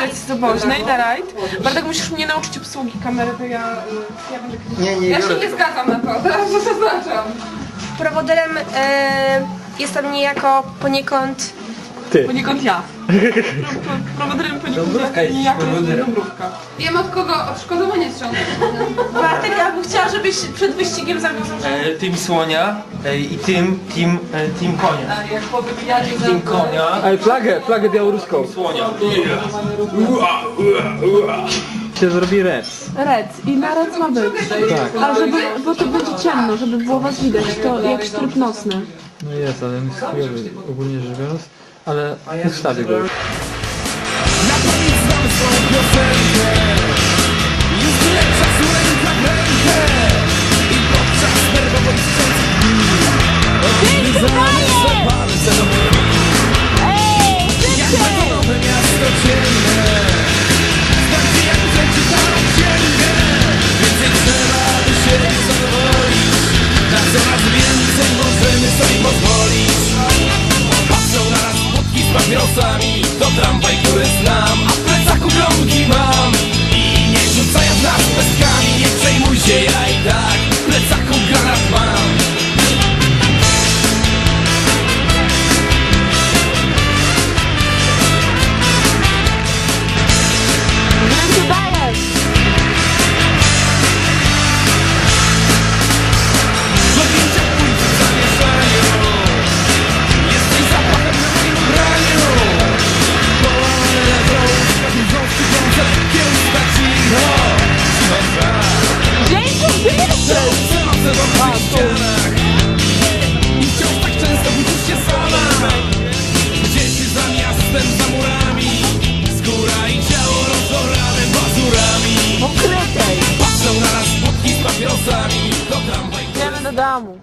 przyjeżdżać z Zabożnej na rajd. Bartek, musisz mnie nauczyć obsługi kamery, to ja, y, ja będę Nie, nie, Ja się nie tego. zgadzam na to, teraz to zaznaczam. Prowodyrem e, jestem niejako poniekąd Ty. Poniekąd ja. Prowodyrem poniekąd ja. jest niejako prowodyrem. Dąbrówka. Wiem od kogo odszkodowanie ściągnąć. Bartek, żebyś przed wyścigiem zagłosował. E, team słonia e, i team, team, e, team konia. A jak po. Team konia. Ale flagę, flagę białoruską. Słonia. Się zrobi res. Rec i na rec ma być. Tak. Ale żeby, bo to będzie ciemno, żeby było was widać, to jak strój nocny. No jest, ale chujowy ogólnie rzecz biorąc. Ale ustawię go. Patrzą z papierosami To tramwaj, który znam. A w plecaku gromki mam Idziemy do domu.